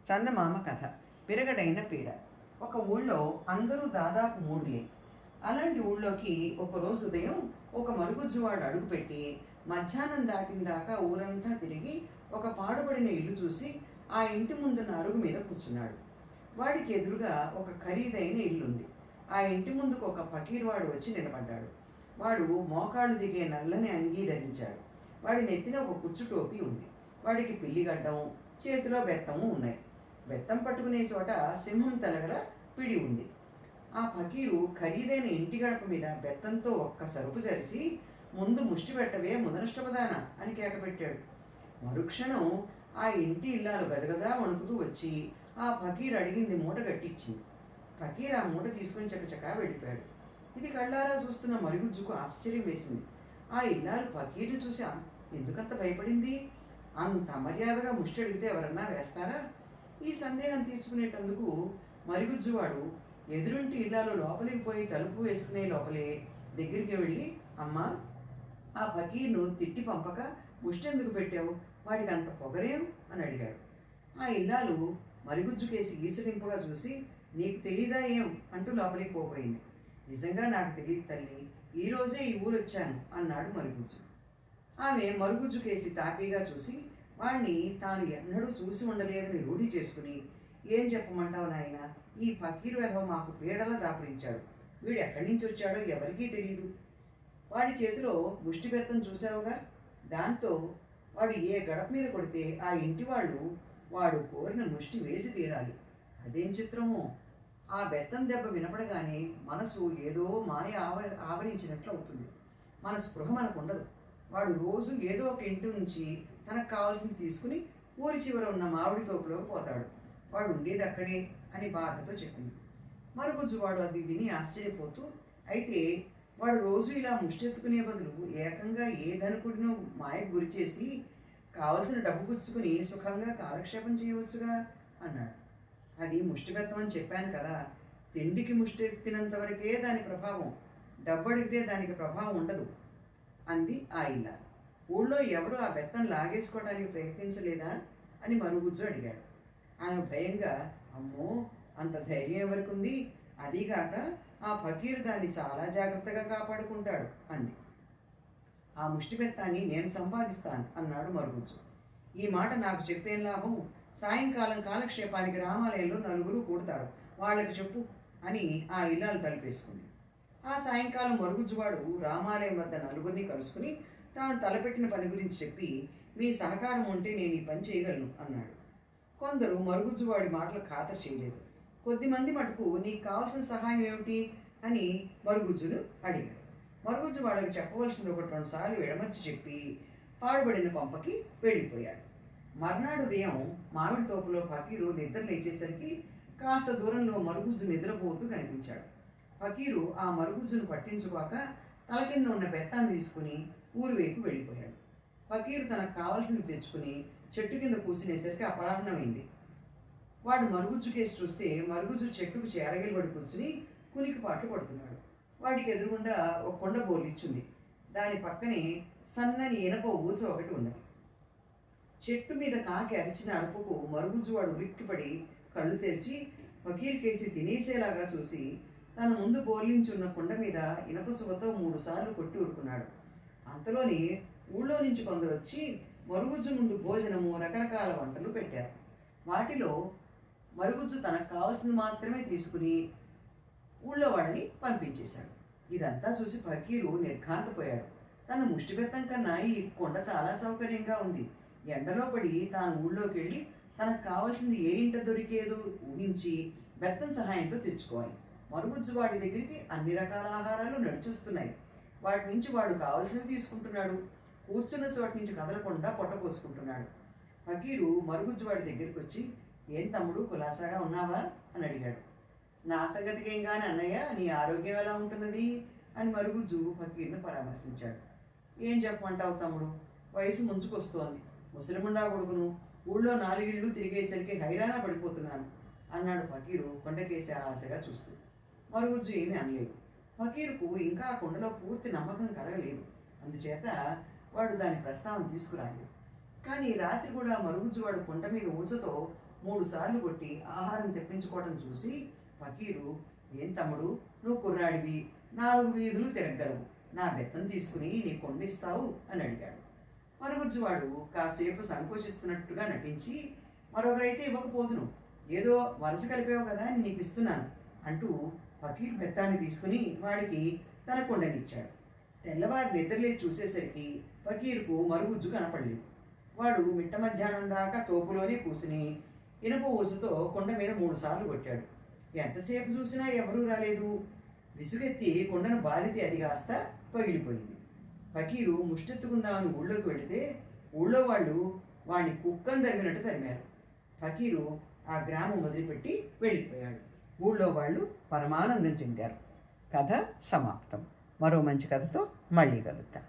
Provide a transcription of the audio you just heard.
చందమామ కథ. విరగడైన పీడ. ఒక ఊళ్ళో అందరూ దాదాపు మూడులే. అలాంటి ఊళ్ళోకి ఒక రోజు ఉదయం ఒక మరుగుజ్జువాడు అడుగుపెట్టి మధ్యాహ్నం దాటిన దాకా ఊరంతా తిరిగి ఒక పాడుపడిన ఇల్లు చూసి ఆ ఇంటి ముందున్న అరుగు మీద కూర్చున్నాడు. వాడికి ఎదురుగా ఒక ఖరీదైన ఇల్లుంది. ఆ ఇంటి ముందుకు ఒక ఫకీర్వాడు వచ్చి నిలబడ్డాడు. వాడు మోకాళ్ళు దిగే నల్లని అంగీ ధరించాడు. వాడి నెత్తిన ఒక కుచ్చు టోపీ ఉంది. వాడికి పిల్లిగడ్డం చేతిలో బెత్తము ఉన్నాయి. బెత్తం పట్టుకునే చోట సింహం తలగడ పిడి ఉంది. ఆ ఫకీరు ఖరీదైన ఇంటి గడప మీద బెత్తంతో ఒక్క సరుకు సరిచి ముందు ముష్టి పెట్టవే ముదనష్టపదాన అని కేకపెట్టాడు మరుక్షణం ఆ ఇంటి ఇల్లాలు గజగజా వణుకుతూ వచ్చి ఆ ఫకీర్ అడిగింది మూట కట్టించింది ఫకీర్ ఆ మూట తీసుకొని చకచకా వెళ్ళిపోయాడు. ఇది కళ్ళారా చూస్తున్న మరుగుజ్జుకు ఆశ్చర్యం వేసింది. ఆ ఇల్లాలు ఫకీర్ని చూసి ఎందుకంత భయపడింది? అంత మర్యాదగా ముష్టి అడిగితే ఎవరన్నా వేస్తారా? ఈ సందేహం తీర్చుకునేటందుకు మరిగుజ్జువాడు ఎదురుంటి ఇళ్ళలో లోపలికి పోయి తలుపు వేసుకునే లోపలే దగ్గరికి వెళ్ళి అమ్మా ఆ ఫకీర్ను తిట్టి పంపక ముష్టెందుకు పెట్టావు? వాడికి అంత పొగరేం? అని అడిగాడు. ఆ ఇల్లాలు మరుగుజ్జుకేసి గీసడింపుగా చూసి నీకు తెలీదా ఏం? అంటూ లోపలికి పోబోయింది. నిజంగా నాకు తెలియదు తల్లి ఈ రోజే ఈ ఊరు వచ్చాను అన్నాడు మరుగుజ్జు. ఆమె మరుగుజ్జుకేసి తాపీగా చూసి వాణ్ణి తాను ఎన్నడూ చూసి ఉండలేదని రూఢి చేసుకుని ఏం చెప్పమంటావు నాయన? ఈ ఫకీర్ వెధవ మాకు పీడలా దాపరించాడు. వీడు ఎక్కడి నుంచి వచ్చాడో ఎవరికీ తెలియదు వాడి చేతిలో ముష్టి బెత్తం చూసావుగా దాంతో వాడు ఏ గడప మీద కొడితే ఆ ఇంటి వాళ్ళు వాడు కోరిన ముష్టి వేసి తీరాలి. అదేం చిత్రమో? ఆ బెత్తం దెబ్బ వినపడగానే మనసు ఏదో మాయ ఆవ ఆవరించినట్లు అవుతుంది. మన స్పృహ మనకు ఉండదు. వాడు రోజు ఏదో ఒక ఇంటి నుంచి తనకు కావాల్సింది తీసుకుని ఊరి చివర ఉన్న మామిడి తోపులోకి పోతాడు. వాడు ఉండేది అక్కడే అని బాధతో చెప్పింది. మరుగుజ్జువాడు అది విని ఆశ్చర్యపోతూ అయితే వాడు రోజు ఇలా ముష్టెత్తుకునే బదులు ఏకంగా ఏ ధనుకుడినో మాయకు గురి చేసి కావలసిన డబ్బు పుచ్చుకుని సుఖంగా కాలక్షేపం చేయవచ్చుగా? అన్నాడు. అది ముష్టిబెత్తం అని చెప్పాను కదా తిండికి ముష్టెత్తినంత వరకే దాని ప్రభావం. డబ్బు అడిగితే దానికి ప్రభావం ఉండదు అంది ఆ ఇల్ల ఊళ్ళో ఎవరు ఆ బెత్తం లాగేసుకోవడానికి ప్రయత్నించలేదా అని మరుగుజ్జు అడిగాడు. ఆమె భయంగా అమ్మో అంత ధైర్యం ఎవరికి ఉంది అదీగాక ఆ ఫకీరు దాన్ని చాలా జాగ్రత్తగా కాపాడుకుంటాడు అంది. ఆ ముష్టి బెత్తాన్ని నేను సంపాదిస్తాను అన్నాడు మరుగుజ్జు. ఈ మాట నాకు చెప్పేం లాభం? సాయంకాలం కాలక్షేపానికి రామాలయంలో నలుగురు కూడతారు. వాళ్ళకి చెప్పు అని ఆ ఇల్లాలు తలిపేసుకుంది. ఆ సాయంకాలం మరుగుజ్జువాడు రామాలయం వద్ద నలుగురిని కలుసుకుని తాను తలపెట్టిన పని గురించి చెప్పి మీ సహకారం ఉంటే నేను ఈ పని చేయగలను అన్నాడు. కొందరు మరుగుజ్జువాడి మాటలు ఖాతరు చేయలేదు. కొద్దిమంది మటుకు నీకు కావాల్సిన సహాయం ఏమిటి? అని మరుగుజ్జును అడిగారు. మరుగుజ్జు వాళ్ళకి చెప్పవలసింది ఒకటి రెండు సార్లు విడమర్చి చెప్పి పాడుబడిన పంపకి వెళ్ళిపోయాడు. మర్నాడు ఉదయం మామిడి తోపులో ఫకీరు నిద్ర లేచేసరికి కాస్త దూరంలో మరుగుజ్జు నిద్రపోతూ కనిపించాడు. ఫకీరు ఆ మరుగుజ్జును పట్టించుకోక తల కింద ఉన్న బెత్తాన్ని తీసుకుని ఊరి వైపు వెళ్ళిపోయాడు. ఫకీరు తనకు కావాల్సింది తెచ్చుకుని చెట్టు కింద కూర్చునేసరికి అపరాహ్నమైంది. వాడు మరుగుజ్జు కేసి చూస్తే మరుగుజ్జు చెట్టుకు చేరగిలబడి కూర్చుని కునికి పాటలు పడుతున్నాడు వాడికి ఎదురుగుండా ఒక కొండ బోలిచ్చుంది దాని పక్కనే సన్నని ఇనప ఊచ ఒకటి ఉన్నది. చెట్టు మీద కాకి అరిచిన అరుపుకు మరుగుజ్జువాడు ఉలిక్కిపడి కళ్ళు తెరిచి ఫకీర్ కేసి తినేసేలాగా చూసి తన ముందు బోర్లించున్న కొండ మీద ఇనప సుగతో మూడు సార్లు కొట్టి ఊరుకున్నాడు. అంతలోనే ఊళ్ళో నుంచి కొందరు వచ్చి మరుగుజ్జు ముందు భోజనము రకరకాల వంటలు పెట్టారు. వాటిలో మరుగుజ్జు తనకు కావాల్సింది మాత్రమే తీసుకుని ఊళ్ళో వాడిని పంపించేశాడు. ఇదంతా చూసి ఫకీరు నిర్ఘాంతపోయాడు. తన ముష్టిబెత్తం కన్నా ఈ కొండ చాలా సౌకర్యంగా ఉంది. ఎండలో పడి తాను ఊళ్ళోకి వెళ్ళి తనకు కావాల్సింది ఏ ఇంట దొరికేదో ఊహించి బెత్తం సహాయంతో తెచ్చుకోవాలి. మరుగుజ్జు వాడి దగ్గరికి అన్ని రకాల ఆహారాలు నడిచొస్తున్నాయి. వాటి నుంచి వాడు కావలసింది తీసుకుంటున్నాడు. కూర్చున్న చోటు నుంచి కదలకుండా పొట్ట పోసుకుంటున్నాడు. ఫకీరు మరుగుజ్జు వాడి దగ్గరికి వచ్చి ఏం తమ్ముడు కులాసాగా ఉన్నావా? అని అడిగాడు. నా సంగతికేం కానీ అన్నయ్య నీ ఆరోగ్యం ఎలా ఉంటున్నది? అని మరుగుజ్జు ఫకీర్ను పరామర్శించాడు. ఏం చెప్పమంటావు తమ్ముడు? వయసు ముంచుకొస్తోంది. ముసలిముండా కొడుకును. ఊళ్ళో నాలుగిళ్ళు తిరిగేసరికి హైరాణ పడిపోతున్నాను అన్నాడు ఫకీరు కొండకేసే ఆశగా చూస్తూ. మరుగుజ్జు ఏమీ అనలేదు. ఫకీరుకు ఇంకా కొండలో పూర్తి నమ్మకం కలగలేదు. అందుచేత వాడు దాని ప్రస్తావన తీసుకురాలేదు. కానీ రాత్రి కూడా మరుగుజ్జువాడు కొండ మీద ఊచతో మూడు సార్లు కొట్టి ఆహారం తెప్పించుకోవడం చూసి ఫకీరు ఏం తమ్ముడు? నువ్వు కుర్రాడివి. నాలుగు వీధులు తిరగలవు నా బెత్తం తీసుకుని నీ కొండిస్తావు? అని అడిగాడు. మరుగుజ్జువాడు కాసేపు సంకోచిస్తున్నట్టుగా నటించి మరొకరైతే ఇవ్వకపోదును. ఏదో వరుస కలిపావు కదా అని నీకు ఇస్తున్నాను అంటూ ఫకీర్ బెత్తాన్ని తీసుకుని వాడికి తన కొండనిచ్చాడు. తెల్లవారి నిద్రలేచి చూసేసరికి ఫకీర్కు మరుగుజ్జు కనపడలేదు. వాడు మిట్ట మధ్యాహ్నం దాకా తోపులోనే కూసుని ఇనుప ఊసుతో కొండ మీద మూడుసార్లు కొట్టాడు. ఎంతసేపు చూసినా ఎవరూ రాలేదు. విసుగెత్తి కొండను బాధితే అది కాస్త పగిలిపోయింది. ఫకీరు ముష్టెత్తుకుందామని ఊళ్ళోకి వెళితే ఊళ్ళో వాళ్ళు వాడిని కుక్కను తరిమినట్టు తరిమారు. ఫకీరు ఆ గ్రామం వదిలిపెట్టి వెళ్ళిపోయాడు. ఊళ్ళో వాళ్ళు పరమానందం చెందారు. కథ సమాప్తం. మరో మంచి కథతో మళ్ళీ కలుద్దాం.